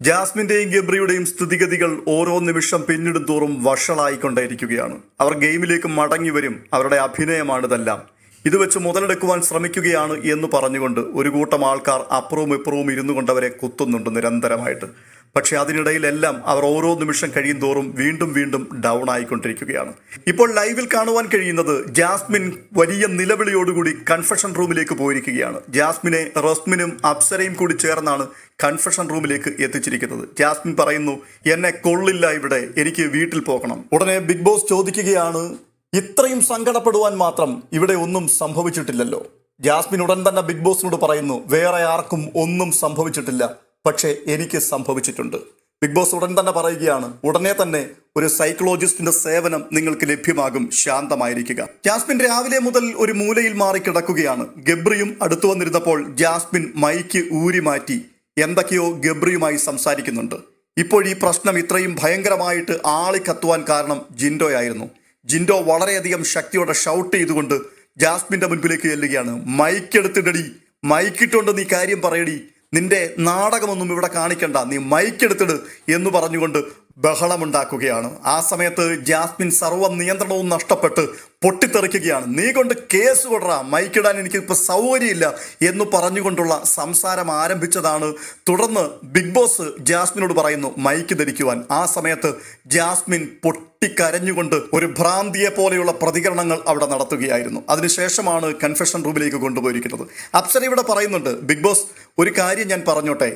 ജാസ്മിന്റെയും ഗബ്രിയുടെയും സ്ഥിതിഗതികൾ ഓരോ നിമിഷം പിന്നിടും തോറും വഷളായിക്കൊണ്ടേയിരിക്കുകയാണ് അവർ ഗെയിമിലേക്ക് മടങ്ങി വരും. അവരുടെ അഭിനയമാണിതെല്ലാം. ഇത് വെച്ച് മുതലെടുക്കുവാൻ ശ്രമിക്കുകയാണ് എന്ന് പറഞ്ഞുകൊണ്ട് ഒരു കൂട്ടം ആൾക്കാർ അപ്പുറവും ഇപ്പുറവും ഇരുന്നു കൊണ്ടവരെ കുത്തുന്നുണ്ട് നിരന്തരമായിട്ട്. പക്ഷെ അതിനിടയിലെല്ലാം അവർ ഓരോ നിമിഷം കഴിയും തോറും വീണ്ടും വീണ്ടും ഡൗൺ ആയിക്കൊണ്ടിരിക്കുകയാണ്. ഇപ്പോൾ ലൈവിൽ കാണുവാൻ കഴിയുന്നത് ജാസ്മിൻ വലിയ നിലവിളിയോടുകൂടി കൺഫെഷൻ റൂമിലേക്ക് പോയിരിക്കുകയാണ്. ജാസ്മിനെ റസ്മിനും അപ്സരയും കൂടി ചേർന്നാണ് കൺഫെഷൻ റൂമിലേക്ക് എത്തിച്ചിരിക്കുന്നത്. ജാസ്മിൻ പറയുന്നു എന്നെ കൊള്ളില്ല ഇവിടെ എനിക്ക് വീട്ടിൽ പോകണം. ഉടനെ ബിഗ് ബോസ് ചോദിക്കുകയാണ് ഇത്രയും സങ്കടപ്പെടുവാൻ മാത്രം ഇവിടെ ഒന്നും സംഭവിച്ചിട്ടില്ലല്ലോ. ജാസ്മിൻ ഉടൻ തന്നെ ബിഗ് ബോസിനോട് പറയുന്നു വേറെ ആർക്കും ഒന്നും സംഭവിച്ചിട്ടില്ല. പക്ഷേ എനിക്ക് സംഭവിച്ചിട്ടുണ്ട്. ബിഗ് ബോസ് ഉടൻ തന്നെ പറയുകയാണ് ഉടനെ തന്നെ ഒരു സൈക്കോളജിസ്റ്റിന്റെ സേവനം നിങ്ങൾക്ക് ലഭ്യമാകും ശാന്തമായിരിക്കുക. ജാസ്മിൻ രാവിലെ മുതൽ ഒരു മൂലയിൽ മാറി കിടക്കുകയാണ്. ഗബ്രിയും അടുത്തു വന്നിരുന്നപ്പോൾ ജാസ്മിൻ മൈക്ക് ഊരി മാറ്റി എന്തൊക്കെയോ ഗബ്രിയുമായി സംസാരിക്കുന്നുണ്ട്. ഇപ്പോൾ ഈ പ്രശ്നം ഇത്രയും ഭയങ്കരമായിട്ട് ആളി ആളിക്കത്തുവാൻ കാരണം ജിൻഡോയായിരുന്നു. ജിൻഡോ വളരെയധികം ശക്തിയോടെ ഷൗട്ട് ചെയ്തുകൊണ്ട് ജാസ്മിന്റെ മുൻപിലേക്ക് ചെല്ലുകയാണ്. മൈക്കെടുത്തിടടി മൈക്കിട്ടുകൊണ്ട് നീ കാര്യം പറയടി. നിന്റെ നാടകമൊന്നും ഇവിടെ കാണിക്കണ്ട. നീ മൈക്കെടുത്തിട് എന്ന് പറഞ്ഞുകൊണ്ട് ബഹളമുണ്ടാക്കുകയാണ്. ആ സമയത്ത് ജാസ്മിൻ സർവ നിയന്ത്രണവും നഷ്ടപ്പെട്ട് പൊട്ടിത്തെറിക്കുകയാണ്. നീ കൊണ്ട് കേസ് കൊടുറ മൈക്കിടാൻ എനിക്ക് ഇപ്പോൾ സൗകര്യമില്ല എന്ന് പറഞ്ഞുകൊണ്ടുള്ള സംസാരം ആരംഭിച്ചതാണ്. തുടർന്ന് ബിഗ് ബോസ് ജാസ്മിനോട് പറയുന്നു മൈക്ക് ധരിക്കുവാൻ. ആ സമയത്ത് ജാസ്മിൻ പൊട്ടിക്കരഞ്ഞുകൊണ്ട് ഒരു ഭ്രാന്തിയെ പോലെയുള്ള പ്രതികരണങ്ങൾ അവിടെ നടത്തുകയായിരുന്നു. അതിനുശേഷമാണ് കൺഫെഷൻ റൂമിലേക്ക് കൊണ്ടുപോയിരിക്കുന്നത്. അപ്സര ഇവിടെ പറയുന്നുണ്ട് ബിഗ് ബോസ് ഒരു കാര്യം ഞാൻ പറഞ്ഞോട്ടെ.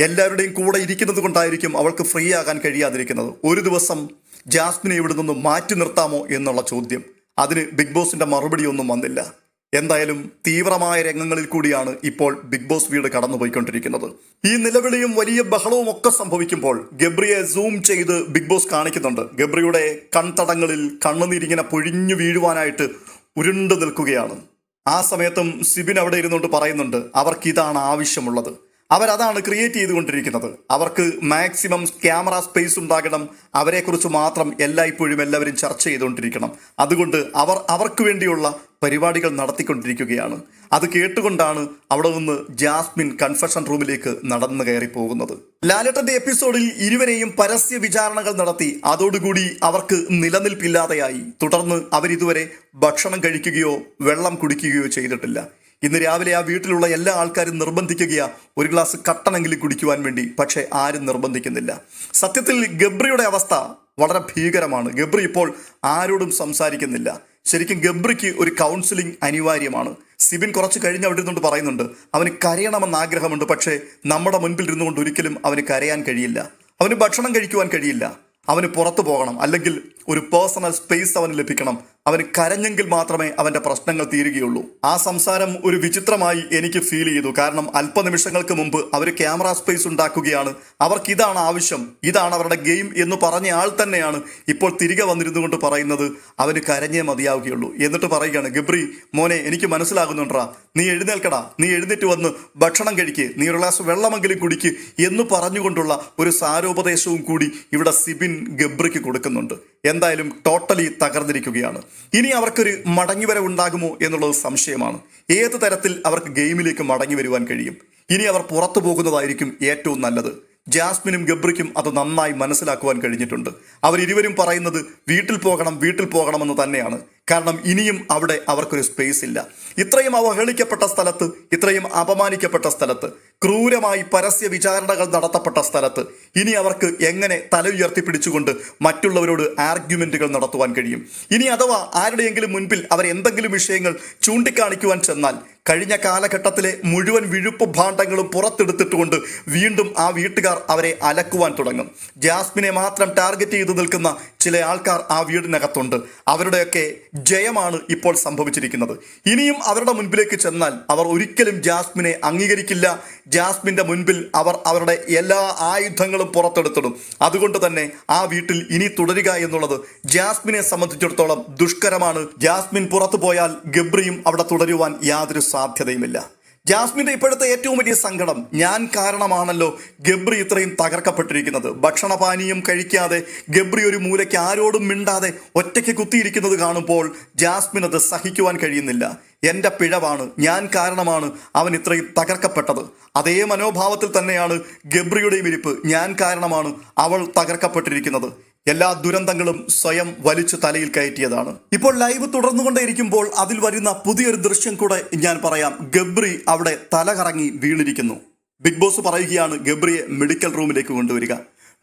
എല്ലാവരുടെയും കൂടെ ഇരിക്കുന്നത് കൊണ്ടായിരിക്കും അവൾക്ക് ഫ്രീ ആകാൻ കഴിയാതിരിക്കുന്നത്. ഒരു ദിവസം ജാസ്മിനെ ഇവിടെ നിന്ന് മാറ്റി നിർത്താമോ എന്നുള്ള ചോദ്യം. അതിന് ബിഗ് ബോസിന്റെ മറുപടി ഒന്നും വന്നില്ല. എന്തായാലും തീവ്രമായ രംഗങ്ങളിൽ കൂടിയാണ് ഇപ്പോൾ ബിഗ് ബോസ് വീട് കടന്നുപോയിക്കൊണ്ടിരിക്കുന്നത്. ഈ നിലവിളിയും വലിയ ബഹളവും ഒക്കെ സംഭവിക്കുമ്പോൾ ഗബ്രിയെ സൂം ചെയ്ത് ബിഗ് ബോസ് കാണിക്കുന്നുണ്ട്. ഗബ്രിയുടെ കൺതടങ്ങളിൽ കണ്ണുനീരിങ്ങനെ പൊഴിഞ്ഞു വീഴുവാനായിട്ട് ഉരുണ്ടു നിൽക്കുകയാണ്. ആ സമയത്തും സിബിൻ അവിടെ ഇരുന്നുകൊണ്ട് പറയുന്നുണ്ട് അവർക്ക് ഇതാണ് ആവശ്യമുള്ളത്. അവരതാണ് ക്രിയേറ്റ് ചെയ്തുകൊണ്ടിരിക്കുന്നത്. അവർക്ക് മാക്സിമം ക്യാമറ സ്പേസ് ഉണ്ടാകണം. അവരെക്കുറിച്ച് മാത്രം എല്ലായ്പ്പോഴും എല്ലാവരും ചർച്ച ചെയ്തുകൊണ്ടിരിക്കണം. അതുകൊണ്ട് അവർ അവർക്ക് വേണ്ടിയുള്ള പരിപാടികൾ നടത്തിക്കൊണ്ടിരിക്കുകയാണ്. അത് കേട്ടുകൊണ്ടാണ് അവിടെ നിന്ന് ജാസ്മിൻ കൺഫെഷൻ റൂമിലേക്ക് നടന്നു കയറി പോകുന്നത്. ലാലട്ടന്റെ എപ്പിസോഡിൽ ഇരുവരെയും പരസ്യ വിചാരണകൾ നടത്തി. അതോടുകൂടി അവർക്ക് നിലനിൽപ്പില്ലാതെയായി. തുടർന്ന് അവരിതുവരെ ഭക്ഷണം കഴിക്കുകയോ വെള്ളം കുടിക്കുകയോ ചെയ്തിട്ടില്ല. ഇന്ന് രാവിലെ ആ വീട്ടിലുള്ള എല്ലാ ആൾക്കാരും നിർബന്ധിക്കുകയാ. ഒരു ഗ്ലാസ് കട്ടണെങ്കിൽ കുടിക്കുവാൻ വേണ്ടി. പക്ഷേ ആരും നിർബന്ധിക്കുന്നില്ല. സത്യത്തിൽ ഗബ്രിയുടെ അവസ്ഥ വളരെ ഭീകരമാണ്. ഗബ്രി ഇപ്പോൾ ആരോടും സംസാരിക്കുന്നില്ല. ശരിക്കും ഗബ്രിക്ക് ഒരു കൗൺസിലിംഗ് അനിവാര്യമാണ്. സിബിൻ കുറച്ച് കഴിഞ്ഞ് അവിടെ ഇരുന്നുകൊണ്ട് പറയുന്നുണ്ട്. അവന് കരയണമെന്ന് ആഗ്രഹമുണ്ട്. പക്ഷേ നമ്മുടെ മുൻപിൽ ഇരുന്നുകൊണ്ട് ഒരിക്കലും അവന് കരയാൻ കഴിയില്ല. അവന് ഭക്ഷണം കഴിക്കുവാൻ കഴിയില്ല. അവന് പുറത്തു പോകണം. അല്ലെങ്കിൽ ഒരു പേഴ്സണൽ സ്പേസ് അവന് ലഭിക്കണം. അവന് കരഞ്ഞെങ്കിൽ മാത്രമേ അവന്റെ പ്രശ്നങ്ങൾ തീരുകയുള്ളൂ. ആ സംസാരം ഒരു വിചിത്രമായി എനിക്ക് ഫീൽ ചെയ്തു. കാരണം അല്പനിമിഷങ്ങൾക്ക് മുമ്പ് അവർ ക്യാമറ സ്പേസ് ഉണ്ടാക്കുകയാണ്. അവർക്ക് ഇതാണ് ആവശ്യം. ഇതാണ് അവരുടെ ഗെയിം എന്ന് പറഞ്ഞ ആൾ തന്നെയാണ് ഇപ്പോൾ തിരികെ വന്നിരുന്നു കൊണ്ട് പറയുന്നത് അവന് കരഞ്ഞേ മതിയാവുകയുള്ളൂ. എന്നിട്ട് പറയുകയാണ് ഗബ്രി മോനെ എനിക്ക് മനസ്സിലാകുന്നുണ്ടാ നീ എഴുന്നേൽക്കടാ. നീ എഴുന്നേറ്റ് വന്ന് ഭക്ഷണം കഴിക്ക്. നീ ഒരു ഗ്ലാസ് വെള്ളമെങ്കിലും കുടിക്ക് എന്ന് പറഞ്ഞുകൊണ്ടുള്ള ഒരു സാരോപദേശവും കൂടി ഇവിടെ സിബിൻ ഗബ്രിക്ക് കൊടുക്കുന്നുണ്ട്. എന്തായാലും ടോട്ടലി തകർന്നിരിക്കുകയാണ്. ഇനി അവർക്കൊരു മടങ്ങിവരവ് ഉണ്ടാകുമോ എന്നുള്ളത് സംശയമാണ്. ഏത് തരത്തിൽ അവർക്ക് ഗെയിമിലേക്ക് മടങ്ങി വരുവാൻ കഴിയും? ഇനി അവർ പുറത്തു പോകുന്നതായിരിക്കും ഏറ്റവും നല്ലത്. ജാസ്മിനും ഗബ്രിക്കും അത് നന്നായി മനസ്സിലാക്കുവാൻ കഴിഞ്ഞിട്ടുണ്ട്. അവരിരുവരും പറയുന്നത് വീട്ടിൽ പോകണം വീട്ടിൽ പോകണമെന്ന് തന്നെയാണ്. കാരണം ഇനിയും അവിടെ അവർക്കൊരു സ്പേസ് ഇല്ല. ഇത്രയും അവഹേളിക്കപ്പെട്ട സ്ഥലത്ത് ഇത്രയും അപമാനിക്കപ്പെട്ട സ്ഥലത്ത് ക്രൂരമായി പരസ്യ വിചാരണകൾ നടത്തപ്പെട്ട സ്ഥലത്ത് ഇനി അവർക്ക് എങ്ങനെ തല ഉയർത്തിപ്പിടിച്ചുകൊണ്ട് മറ്റുള്ളവരോട് ആർഗ്യുമെന്റുകൾ നടത്തുവാൻ കഴിയും? ഇനി അഥവാ ആരുടെയെങ്കിലും മുൻപിൽ അവർ എന്തെങ്കിലും വിഷയങ്ങൾ ചൂണ്ടിക്കാണിക്കുവാൻ ചെന്നാൽ കഴിഞ്ഞ കാലഘട്ടത്തിലെ മുഴുവൻ വിഴുപ്പ് ഭാണ്ഡങ്ങളും പുറത്തെടുത്തിട്ടുകൊണ്ട് വീണ്ടും ആ വീട്ടുകാർ അവരെ അലക്കുവാൻ തുടങ്ങും. ജാസ്മിനെ മാത്രം ടാർഗറ്റ് ചെയ്ത് നിൽക്കുന്ന ചില ആൾക്കാർ ആ വീടിനകത്തുണ്ട്. അവരുടെയൊക്കെ ജയമാണ് ഇപ്പോൾ സംഭവിച്ചിരിക്കുന്നത്. ഇനിയും അവരുടെ മുൻപിലേക്ക് ചെന്നാൽ അവർ ഒരിക്കലും ജാസ്മിനെ അംഗീകരിക്കില്ല. ജാസ്മിന്റെ മുൻപിൽ അവർ അവരുടെ എല്ലാ ആയുധങ്ങളും പുറത്തെടുത്തിടും. അതുകൊണ്ട് തന്നെ ആ വീട്ടിൽ ഇനി തുടരുക എന്നുള്ളത് ജാസ്മിനെ സംബന്ധിച്ചിടത്തോളം ദുഷ്കരമാണ്. ജാസ്മിൻ പുറത്തു പോയാൽ ഗബ്രിയും അവിടെ തുടരുവാൻ യാതൊരു സാധ്യതയുമില്ല. ജാസ്മിന്റെ ഇപ്പോഴത്തെ ഏറ്റവും വലിയ സങ്കടം ഞാൻ കാരണമാണല്ലോ ഗബ്രി ഇത്രയും തകർക്കപ്പെട്ടിരിക്കുന്നത്. ഭക്ഷണപാനീയം കഴിക്കാതെ ഗബ്രി ഒരു മൂലയ്ക്ക് ആരോടും മിണ്ടാതെ ഒറ്റയ്ക്ക് കുത്തിയിരിക്കുന്നത് കാണുമ്പോൾ ജാസ്മിൻ അത് സഹിക്കുവാൻ കഴിയുന്നില്ല. എന്റെ പിഴവാണ് ഞാൻ കാരണമാണ് അവൻ ഇത്രയും തകർക്കപ്പെട്ടത്. അതേ മനോഭാവത്തിൽ തന്നെയാണ് ഗബ്രിയുടെയും ഇരിപ്പ് ഞാൻ കാരണമാണ് അവൾ തകർക്കപ്പെട്ടിരിക്കുന്നത്. എല്ലാ ദുരന്തങ്ങളും സ്വയം വലിച്ചു തലയിൽ കയറ്റിയതാണ്. ഇപ്പോൾ ലൈവ് തുടർന്നുകൊണ്ടേയിരിക്കുമ്പോൾ അതിൽ വരുന്ന പുതിയൊരു ദൃശ്യം കൂടെ ഞാൻ പറയാം. ഗബ്രി അവിടെ തലകറങ്ങി വീണിരിക്കുന്നു. ബിഗ് ബോസ് പറയുകയാണ് ഗബ്രിയെ മെഡിക്കൽ റൂമിലേക്ക് കൊണ്ടുവരിക.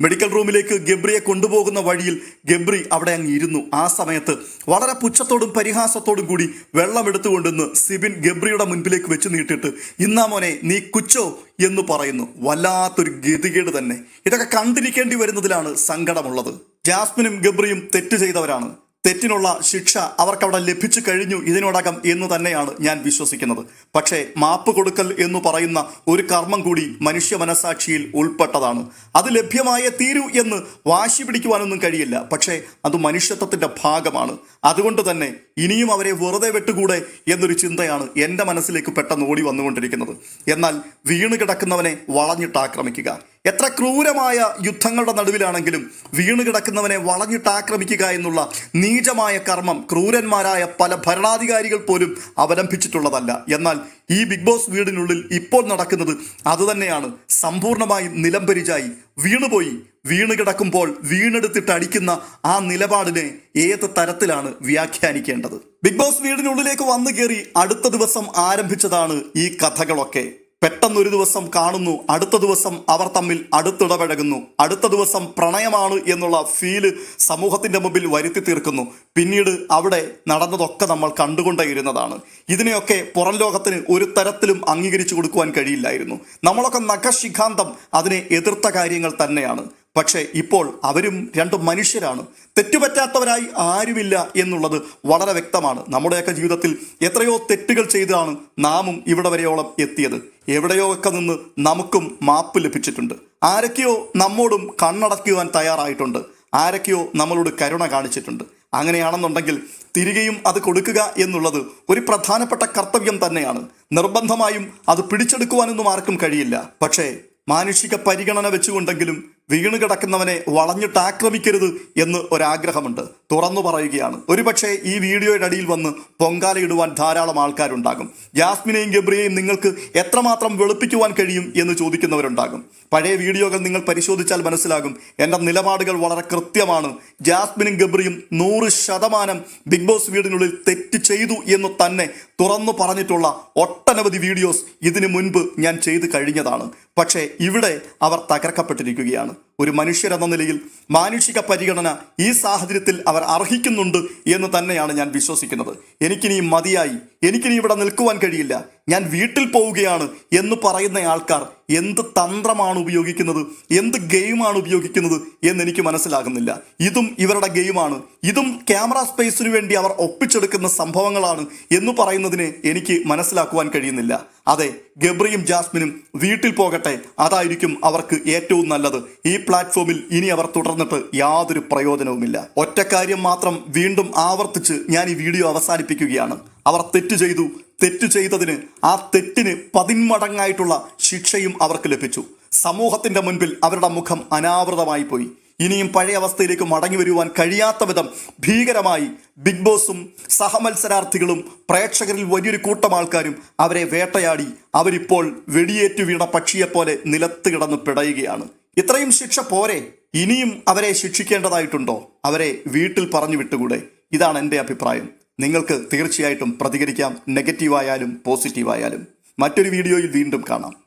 മെഡിക്കൽ റൂമിലേക്ക് ഗബ്രിയെ കൊണ്ടുപോകുന്ന വഴിയിൽ ഗബ്രി അവിടെ അങ്ങ് ഇരുന്നു. ആ സമയത്ത് വളരെ പുച്ഛത്തോടും പരിഹാസത്തോടും കൂടി വെള്ളം എടുത്തുകൊണ്ടെന്ന് സിബിൻ ഗബ്രിയുടെ മുൻപിലേക്ക് വെച്ച് നീട്ടിട്ട് ഇന്നാ മോനെ നീ കുച്ചോ? എന്ന് പറയുന്നു. വല്ലാത്തൊരു ഗതികേട് തന്നെ. ഇതൊക്കെ കണ്ടിരിക്കേണ്ടി വരുന്നതിലാണ് സങ്കടമുള്ളത്. ജാസ്മിനും ഗബ്രിയും തെറ്റ് ചെയ്തവരാണ്. തെറ്റിനുള്ള ശിക്ഷ അവർക്കവിടെ ലഭിച്ചു കഴിഞ്ഞു ഇതിനോടകം എന്ന് തന്നെയാണ് ഞാൻ വിശ്വസിക്കുന്നത്. പക്ഷേ മാപ്പ് കൊടുക്കൽ എന്ന് പറയുന്ന ഒരു കർമ്മം കൂടി മനുഷ്യ മനസാക്ഷിയിൽ ഉൾപ്പെട്ടതാണ്. അത് ലഭ്യമായ തീരൂ എന്ന് വാശി പിടിക്കുവാനൊന്നും കഴിയില്ല. പക്ഷേ അത് മനുഷ്യത്വത്തിന്റെ ഭാഗമാണ്. അതുകൊണ്ട് തന്നെ ഇനിയും അവരെ വെറുതെ വെട്ടുകൂടെ എന്നൊരു ചിന്തയാണ് എന്റെ മനസ്സിലേക്ക് പെട്ടെന്ന് ഓടി വന്നുകൊണ്ടിരിക്കുന്നത്. എന്നാൽ വീണ് കിടക്കുന്നവനെ വളഞ്ഞിട്ട് ആക്രമിക്കുക എത്ര ക്രൂരമായ യുദ്ധങ്ങളുടെ നടുവിലാണെങ്കിലും വീണ് കിടക്കുന്നവനെ വളഞ്ഞിട്ട് ആക്രമിക്കുക എന്നുള്ള നീചമായ കർമ്മം ക്രൂരന്മാരായ പല ഭരണാധികാരികൾ പോലും അവലംബിച്ചിട്ടുള്ളതല്ല. എന്നാൽ ഈ ബിഗ് ബോസ് വീടിനുള്ളിൽ ഇപ്പോൾ നടക്കുന്നത് അതുതന്നെയാണ്. സമ്പൂർണമായി നിലംപരിചായി വീണുപോയി. വീണ് കിടക്കുമ്പോൾ വീണെടുത്തിട്ട് അടിക്കുന്ന ആ നിലപാടിനെ ഏത് തരത്തിലാണ് വ്യാഖ്യാനിക്കേണ്ടത്? ബിഗ് ബോസ് വീടിനുള്ളിലേക്ക് വന്നു കയറി അടുത്ത ദിവസം ആരംഭിച്ചതാണ് ഈ കഥകളൊക്കെ. പെട്ടെന്നൊരു ദിവസം കാണുന്നു അടുത്ത ദിവസം അവർ തമ്മിൽ അടുത്തിടപഴകുന്നു. അടുത്ത ദിവസം പ്രണയമാണ് എന്നുള്ള ഫീൽ സമൂഹത്തിന്റെ മുമ്പിൽ വരുത്തി തീർക്കുന്നു. പിന്നീട് അവിടെ നടന്നതൊക്കെ നമ്മൾ കണ്ടുകൊണ്ടേയിരുന്നതാണ്. ഇതിനെയൊക്കെ പുറം ലോകത്തിന് ഒരു തരത്തിലും അംഗീകരിച്ചു കൊടുക്കുവാൻ കഴിയില്ലായിരുന്നു. നമ്മളൊക്കെ നഖശിഖാന്തം അതിനെ എതിർത്ത കാര്യങ്ങൾ തന്നെയാണ്. പക്ഷേ ഇപ്പോൾ അവരും രണ്ട് മനുഷ്യരാണ്. തെറ്റുപറ്റാത്തവരായി ആരുമില്ല എന്നുള്ളത് വളരെ വ്യക്തമാണ്. നമ്മുടെയൊക്കെ ജീവിതത്തിൽ എത്രയോ തെറ്റുകൾ ചെയ്താണ് നാമും ഇവിടെ വരെയോളം എത്തിയത്. എവിടെയോ ഒക്കെ നിന്ന് നമുക്കും മാപ്പ് ലഭിച്ചിട്ടുണ്ട്. ആരൊക്കെയോ നമ്മോടും കണ്ണടക്കുവാൻ തയ്യാറായിട്ടുണ്ട്. ആരൊക്കെയോ നമ്മളോട് കരുണ കാണിച്ചിട്ടുണ്ട്. അങ്ങനെയാണെന്നുണ്ടെങ്കിൽ തിരികെയും അത് കൊടുക്കുക എന്നുള്ളത് ഒരു പ്രധാനപ്പെട്ട കർത്തവ്യം തന്നെയാണ്. നിർബന്ധമായും അത് പിടിച്ചെടുക്കുവാനൊന്നും ആർക്കും കഴിയില്ല. പക്ഷേ മാനുഷിക പരിഗണന വെച്ചുകൊണ്ടെങ്കിലും വീണ് കിടക്കുന്നവനെ വളഞ്ഞിട്ട് ആക്രമിക്കരുത് എന്ന് ഒരാഗ്രഹമുണ്ട്. തുറന്നു പറയുകയാണ്. ഒരുപക്ഷെ ഈ വീഡിയോയുടെ അടിയിൽ വന്ന് പൊങ്കാലയിടുവാൻ ധാരാളം ആൾക്കാരുണ്ടാകും. ജാസ്മിനെയും ഗബ്രിയെയും നിങ്ങൾക്ക് എത്രമാത്രം വെളുപ്പിക്കുവാൻ കഴിയും എന്ന് ചോദിക്കുന്നവരുണ്ടാകും. പഴയ വീഡിയോകൾ നിങ്ങൾ പരിശോധിച്ചാൽ മനസ്സിലാകും എന്റെ നിലപാടുകൾ വളരെ കൃത്യമാണ്. ജാസ്മിനും ഗബ്രിയും നൂറ് ശതമാനം ബിഗ് ബോസ് വീടിനുള്ളിൽ തെറ്റ് ചെയ്തു എന്ന് തന്നെ തുറന്നു പറഞ്ഞിട്ടുള്ള ഒട്ടനവധി വീഡിയോസ് ഇതിനു മുൻപ് ഞാൻ ചെയ്തു കഴിഞ്ഞതാണ്. പക്ഷേ ഇവിടെ അവർ തകർക്കപ്പെട്ടിരിക്കുകയാണ്. ഒരു മനുഷ്യരെന്ന നിലയിൽ മാനുഷിക പരിഗണന ഈ സാഹചര്യത്തിൽ അവർ അർഹിക്കുന്നുണ്ട് എന്ന് തന്നെയാണ് ഞാൻ വിശ്വസിക്കുന്നത്. എനിക്കിനി മതിയായി. എനിക്കിനി ഇവിടെ നിൽക്കുവാൻ കഴിയില്ല. ഞാൻ വീട്ടിൽ പോവുകയാണ് എന്ന് പറയുന്ന ആൾക്കാർ എന്ത് തന്ത്രമാണ് ഉപയോഗിക്കുന്നത്? എന്ത് ഗെയിമാണ് ഉപയോഗിക്കുന്നത്? എന്ന് എനിക്ക് മനസ്സിലാകുന്നില്ല. ഇതും ഇവരുടെ ഗെയിമാണ്. ഇതും ക്യാമറ സ്പേസിനു വേണ്ടി അവർ ഒപ്പിച്ചെടുക്കുന്ന സംഭവങ്ങളാണ് എന്ന് പറയുന്നതിനെ എനിക്ക് മനസ്സിലാക്കുവാൻ കഴിയുന്നില്ല. അതെ ഗബ്രിയും ജാസ്മിനും വീട്ടിൽ പോകട്ടെ. അതായിരിക്കും അവർക്ക് ഏറ്റവും നല്ലത്. ഈ പ്ലാറ്റ്ഫോമിൽ ഇനി അവർ തുടർന്നിട്ട് യാതൊരു പ്രയോജനവുമില്ല. ഒറ്റ കാര്യം മാത്രം വീണ്ടും ആവർത്തിച്ച് ഞാൻ ഈ വീഡിയോ അവസാനിപ്പിക്കുകയാണ്. അവർ തെറ്റ് ചെയ്തു തെറ്റ് ചെയ്തതിന് ആ തെറ്റിന് പതിന്മടങ്ങായിട്ടുള്ള ശിക്ഷയും അവർക്ക് ലഭിച്ചു. സമൂഹത്തിന്റെ മുൻപിൽ അവരുടെ മുഖം അനാവൃതമായി പോയി. ഇനിയും പഴയ അവസ്ഥയിലേക്ക് മടങ്ങി വരുവാൻ കഴിയാത്ത വിധം ഭീകരമായി ബിഗ് ബോസും സഹമത്സരാർത്ഥികളും പ്രേക്ഷകരിൽ വലിയൊരു കൂട്ടം ആൾക്കാരും അവരെ വേട്ടയാടി അവരിപ്പോൾ വെടിയേറ്റു വീണ പക്ഷിയെപ്പോലെ നിലത്ത് കിടന്ന് പിടയുകയാണ്. ഇത്രയും ശിക്ഷ പോരെ? ഇനിയും അവരെ ശിക്ഷിക്കേണ്ടതായിട്ടുണ്ടോ? അവരെ വീട്ടിൽ പറഞ്ഞു വിട്ടുകൂടെ? ഇതാണ് എന്റെ അഭിപ്രായം. നിങ്ങൾക്ക് തീർച്ചയായിട്ടും പ്രതികരിക്കാം. നെഗറ്റീവായാലും പോസിറ്റീവായാലും. മറ്റൊരു വീഡിയോയിൽ വീണ്ടും കാണാം.